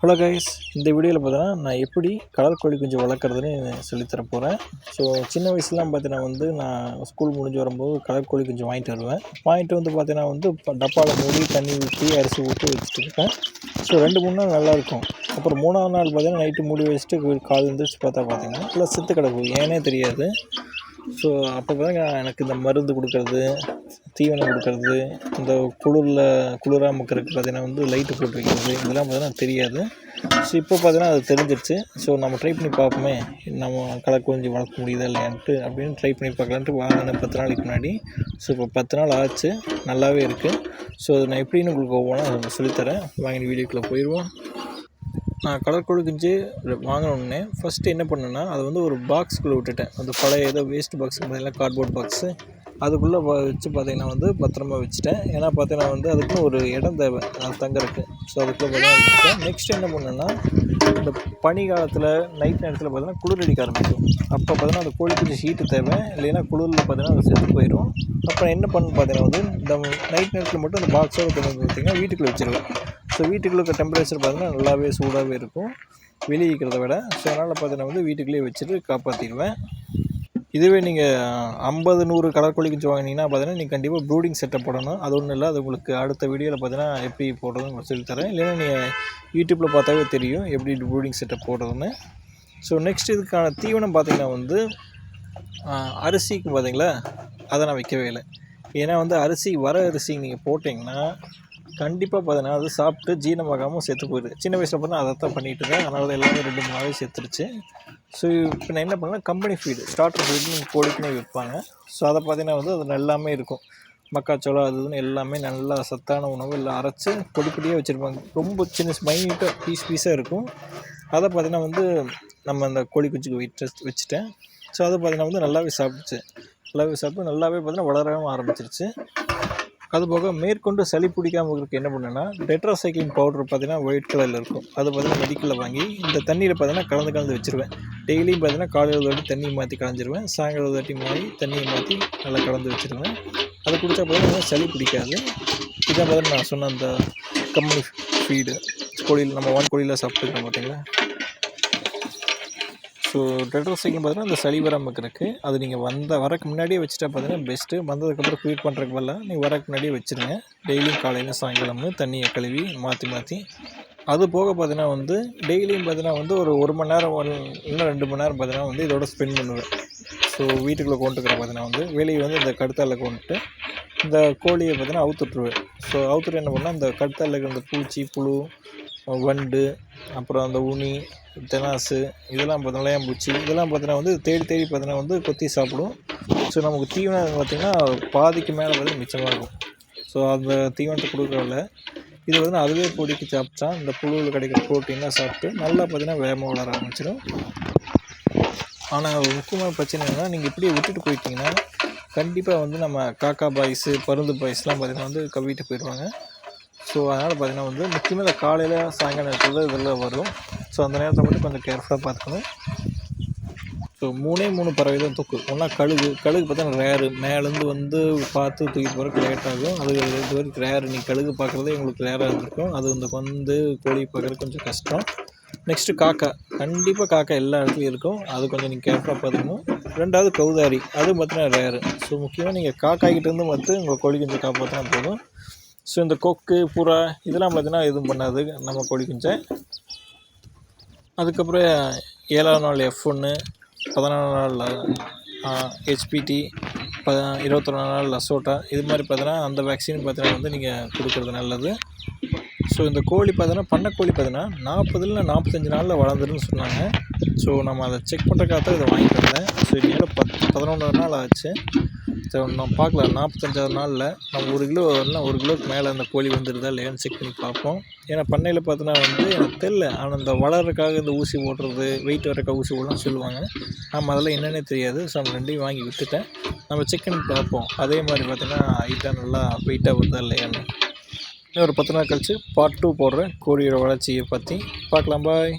Hello guys இந்த வீடியோவில் பார்த்தீங்கன்னா நான் எப்படி கடல் கோழி குஞ்சு வளர்க்குறதுன்னு சொல்லித்தர போகிறேன் ஸோ சின்ன வயசுலாம் பார்த்தீங்கன்னா வந்து நான் ஸ்கூல் முடிஞ்சு வரும்போது கடல் கோழி குஞ்சு வாங்கிட்டு வருவேன். வாங்கிட்டு வந்து பார்த்தீங்கன்னா வந்து இப்போ டப்பாவில் மூடி தண்ணி ஊற்றி அரிசி ஊற்றி வச்சுட்டு இருப்பேன். ஸோ ரெண்டு மூணு நாள் நல்லாயிருக்கும் அப்புறம் மூணாவது நாள் பார்த்தீங்கன்னா நைட்டு மூடி வச்சுட்டு கால் எழுந்திரிச்சு பார்த்தா பார்த்தீங்கன்னா ஃபுல்லாக செத்து கிடக்கும். ஏனே தெரியாது. ஸோ அப்போ தான் எனக்கு இந்த மருந்து கொடுக்கறது தீவனம் கொடுக்கறது இந்த குளிரில் குளிராக மக்களுக்கு பார்த்தீங்கன்னா வந்து லைட்டு போட்டு வைக்கிறது இதெல்லாம் பார்த்தீங்கன்னா தெரியாது. ஸோ இப்போ பார்த்தீங்கன்னா அது தெரிஞ்சிருச்சு. ஸோ நம்ம ட்ரை பண்ணி பார்ப்போமே நம்ம களை கொஞ்சம் வளர்க்க முடியுதா இல்லையான்ட்டு அப்படின்னு ட்ரை பண்ணி பார்க்கலான்ட்டு வாங்கினேன். பத்து நாளைக்கு முன்னாடி. ஸோ இப்போ பத்து நாள் ஆச்சு. நல்லாவே இருக்குது ஸோ அது நான் எப்படின்னு உங்களுக்கு ஒவ்வொன்றா சொல்லித்தரேன். வாங்கின வீடியோக்குள்ளே போயிடுவோம். நான் கலர் குஞ்சு வாங்கினோடனே ஃபஸ்ட்டு என்ன பண்ணேன்னா அதை வந்து ஒரு பாக்ஸ்குள்ளே விட்டுட்டேன். அந்த பழைய ஏதோ வேஸ்ட் பாக்ஸ் பார்த்தீங்கன்னா கார்ட்போர்ட் பாக்ஸு அதுக்குள்ளே வச்சு பார்த்தீங்கன்னா வந்து பத்திரமா வச்சுட்டேன். ஏன்னா பார்த்தீங்கன்னா வந்து அதுக்குன்னு ஒரு இடம் தேவை. தங்கறதுக்கு ஸோ அதுக்குள்ளே பார்த்தீங்கன்னா வச்சுட்டேன் நெக்ஸ்ட் என்ன பண்ணேன்னா இந்த பனி காலத்தில் நைட் நேரத்தில் பார்த்தீங்கன்னா குளிர் அடிக்க ஆரம்பிக்கும். அப்போ பார்த்தீங்கன்னா அந்த கோழி குஞ்சு ஹீட்டு தேவை. இல்லைன்னா குளிரில் பார்த்தீங்கன்னா அது செத்து போயிடும் அப்புறம் என்ன பண்ணு பார்த்தீங்கன்னா வந்து இந்த நைட் நேரத்தில் மட்டும் அந்த பாக்ஸோட கொண்டு வந்து பார்த்தீங்கன்னா வீட்டுக்குள்ளே வச்சிருவேன். ஸோ வீட்டுக்குள்ளே இருக்க டெம்பரேச்சர் பார்த்தீங்கன்னா நல்லாவே சூடாகவே இருக்கும். வெளியே இருக்கிறத விட. ஸோ அதனால் பார்த்தீங்கன்னா வந்து வீட்டுக்குள்ளேயே வச்சுட்டு காப்பாற்றிடுவேன் இதுவே நீங்கள் ஐம்பது நூறு கடற்கோழி குஞ்சு வாங்கினீங்கன்னா பார்த்தீங்கன்னா நீங்கள் கண்டிப்பாக ப்ரூடிங் செட்டப் போடணும். அது ஒன்றும் இல்லை அது உங்களுக்கு அடுத்த வீடியோவில் பார்த்தீங்கன்னா எப்படி போடுறதுன்னு உங்களுக்கு சொல்லித்தரேன் இல்லைன்னா நீங்கள் யூடியூப்பில் பார்த்தாவே தெரியும் எப்படி ப்ரூடிங் செட்டப் போடுறதுன்னு. ஸோ நெக்ஸ்ட் இதுக்கான தீவனம் பார்த்தீங்கன்னா வந்து அரிசிக்கு பார்த்தீங்களா? அதை நான் வைக்கவே இல்லை. ஏன்னா வந்து அரிசி வர அரிசி நீங்கள் போட்டிங்கன்னா கண்டிப்பாக பார்த்தீங்கன்னா அது சாப்பிட்டு ஜீரணமாகாமல் செத்து போயிடுது. சின்ன வயசில் பார்த்தா அதை தான் பண்ணிகிட்டு இருக்கேன். அதனால் எல்லாமே ரெண்டு மூணு நாளே செத்துருச்சு. ஸோ இப்போ நான் என்ன பண்ணேன் கம்பெனி ஃபீடு ஸ்டார்டர் ஃபீடு நீங்கள் கோழிக்குனே விற்பாங்க. ஸோ அதை பார்த்தீங்கன்னா வந்து அது எல்லாமே இருக்கும். மக்காச்சோளம் அது இதுன்னு எல்லாமே நல்லா சத்தான உணவு இல்லை அரைச்சி பொடி பொடியாக வச்சுருப்பாங்க. ரொம்ப சின்ன மைன்யூட்டாக பீஸ் பீஸாக இருக்கும். அதை பார்த்தீங்கன்னா வந்து நம்ம அந்த கோழி குஞ்சுக்கு விட்டு வச்சுட்டேன். ஸோ அதை பார்த்தீங்கன்னா வந்து நல்லாவே சாப்பிட்டுச்சு. நல்லாவே சாப்பிட்டு நல்லாவே பார்த்தீங்கன்னா வளரவும் ஆரம்பிச்சிருச்சு. அதுபோக மேற்கொண்டு சளி பிடிக்காமல் இருக்கிறதுக்கு என்ன பண்ணேன்னா டெட்ராசைக்ளின் பவுடர் பார்த்தீங்கன்னா ஒயிட் கலரில் இருக்கும். அது பார்த்தீங்கன்னா மெடிக்கலில் வாங்கி இந்த தண்ணியில் பார்த்தீங்கன்னா கலந்து கலந்து வச்சுருவேன். டெய்லியும் பார்த்தீங்கன்னா காலையில் ஒரு வாட்டி தண்ணி மாற்றி கலந்துருவேன். சாயங்காலம் ஒரு வாட்டி மாறி தண்ணியை மாற்றி நல்லா கலந்து வச்சுருவேன். அதை குடித்தா பார்த்தீங்கன்னா சளி பிடிக்காது. இதான் பார்த்தீங்கன்னா நான் சொன்ன அந்த கம்மி ஃபீடு கோழியில் நம்ம ஒன் கோழியில் சாப்பிட்டுருக்கோம் பார்த்தீங்களா ஸோ டெட்ரோசைக்கிள் பார்த்தீங்கன்னா அந்த சளி வராமல் இருக்குது அது நீங்கள் வந்த வரக்கு முன்னாடியே வச்சுட்டா பார்த்தீங்கன்னா பெஸ்ட்டு வந்ததுக்கப்புறம் க்ளீன் பண்ணுறதுக்கு பதிலாக நீங்கள் வரக்கு முன்னாடியே வச்சுருங்க. டெய்லியும் காலையில் சாயங்காலம்னு தண்ணியை கழுவி மாற்றி மாற்றி அது போக பார்த்தீங்கன்னா வந்து டெய்லியும் பார்த்தீங்கன்னா வந்து ஒரு ஒரு மணி நேரம் இன்னும் ரெண்டு மணி நேரம் பார்த்தீங்கன்னா வந்து இதோட ஸ்பெண்ட் பண்ணுவேன். ஸோ வீட்டுக்குள்ளே கொண்டுக்கிற பார்த்தீங்கன்னா வந்து வெளியே வந்து இந்த கடுத்தால கொண்டுட்டு இந்த கோழியை பார்த்தீங்கன்னா அவுத்துட்ருவேன் ஸோ அவுத்துட்டு என்ன பண்ணால் இந்த கடுத்தால இருக்கிற இந்த பூச்சி புழு வண்டு அப்புறம் அந்த உனி தெனாசு இதெல்லாம் பார்த்தோம்னா பூச்சி இதெல்லாம் பார்த்தோன்னா வந்து தேடி தேடி பார்த்தீங்கன்னா வந்து கொத்தி சாப்பிடும். ஸோ நமக்கு தீவனம் பார்த்திங்கன்னா பாதிக்கு மேலே வந்து மிச்சமாக இருக்கும். ஸோ அந்த தீவனத்தை கொடுக்குறதில்ல இது வந்து அதுவே பொடிக்கு சாப்பிட்டா இந்த புழுவில் கிடைக்கிற ப்ரோட்டீனாக சாப்பிட்டு நல்லா பார்த்தீங்கன்னா வேகமாக வளர ஆரம்பிச்சிடும். ஆனால் முக்கியமான பிரச்சனை என்னென்னா நீங்கள் இப்படியே விட்டுட்டு போயிட்டீங்கன்னா கண்டிப்பாக வந்து நம்ம காக்கா பாய்ஸு பருந்து பாய்ஸ்லாம் பார்த்திங்கன்னா வந்து கவிட்டு போயிடுவாங்க. ஸோ அதனால் பார்த்திங்கன்னா வந்து முக்கியமாக இந்த காலையில் சாயங்கால நேரத்தில் இதெல்லாம் வரும். ஸோ அந்த நேரத்தை மட்டும் கொஞ்சம் கேர்ஃபுல்லாக பார்த்துக்கணும். ஸோ மூணே மூணு பறவை தான் தூக்கு. ஒன்றா கழுகு. கழுகு பார்த்தா ரேரு மேலேருந்து வந்து பார்த்து தூக்கி போகிறக்கு லேட் ஆகும். அது இது வரைக்கும் ரேரு நீ கழுகு பார்க்குறதே உங்களுக்கு ரேராக இருந்திருக்கும். அது இந்த வந்து கோழி பார்க்குறது கொஞ்சம் கஷ்டம். நெக்ஸ்ட்டு காக்கா. கண்டிப்பாக காக்கா எல்லா இடத்துலையும் இருக்கும். அது கொஞ்சம் நீங்கள் கேர்ஃபுல்லாக பார்த்துக்கணும். ரெண்டாவது கௌதாரி. அதுவும் பார்த்தீங்கன்னா ரேரு ஸோ முக்கியமாக நீங்கள் காக்காய்கிட்டேருந்து பார்த்து உங்கள் கோழி கொஞ்சம் காப்பாற்றினா போதும். ஸோ இந்த கொக்கு புறா இதெல்லாம் பார்த்தீங்கன்னா எதுவும் பண்ணாது. நம்ம கோழி குஞ்சை. அதுக்கப்புறம் ஏழாவது நாள் எஃப் ஒன்று பதினாலு நாள் ஹெச்பிடி ப இருபத்தொரு நாள் லசோட்டா இது மாதிரி பார்த்தீங்கன்னா அந்த வேக்சின் பார்த்தீங்கன்னா வந்து நீங்கள் கொடுக்குறது நல்லது. ஸோ இந்த கோழி பார்த்தீங்கன்னா கோழி பார்த்தீங்கன்னா நாற்பதுல நாற்பத்தஞ்சு நாளில் வளர்ந்துருன்னு சொன்னாங்க. ஸோ நம்ம அதை செக் பண்ணுறக்காக இதை வாங்கிட்டு வந்தேன். ஸோ இன்னும் பத் பதினொன்று நாள் ஆச்சு. ஸோ நம்ம பார்க்கலாம் நாற்பத்தஞ்சாவது நாளில் நம்ம ஒரு கிலோ இல்லைனா ஒரு கிலோவுக்கு மேலே அந்த கோழி வந்துடுதா இல்லையான்னு செக் பண்ணி பார்ப்போம். ஏன்னா பண்ணையில் பார்த்தோன்னா வந்து எனக்கு தெரில ஆனால் இந்த வளர்றதுக்காக இந்த ஊசி போடுறது வெயிட் வரக்காக ஊசி போடலாம் சொல்லுவாங்க. நம்ம அதெல்லாம் என்னென்னே தெரியாது. ஸோ நம்ம ரெண்டையும் வாங்கி விட்டுட்டேன். நம்ம செக் பண்ணி பார்ப்போம். அதே மாதிரி பார்த்தீங்கன்னா ஹைட்டாக நல்லா வெயிட்டாக வருதா இல்லையான்னு. இன்னும் ஒரு பத்து நாள் கழிச்சு பார்ட் டூ போடுறேன். கோழியோட வளர்ச்சியை பற்றி பார்க்கலாம் பாய்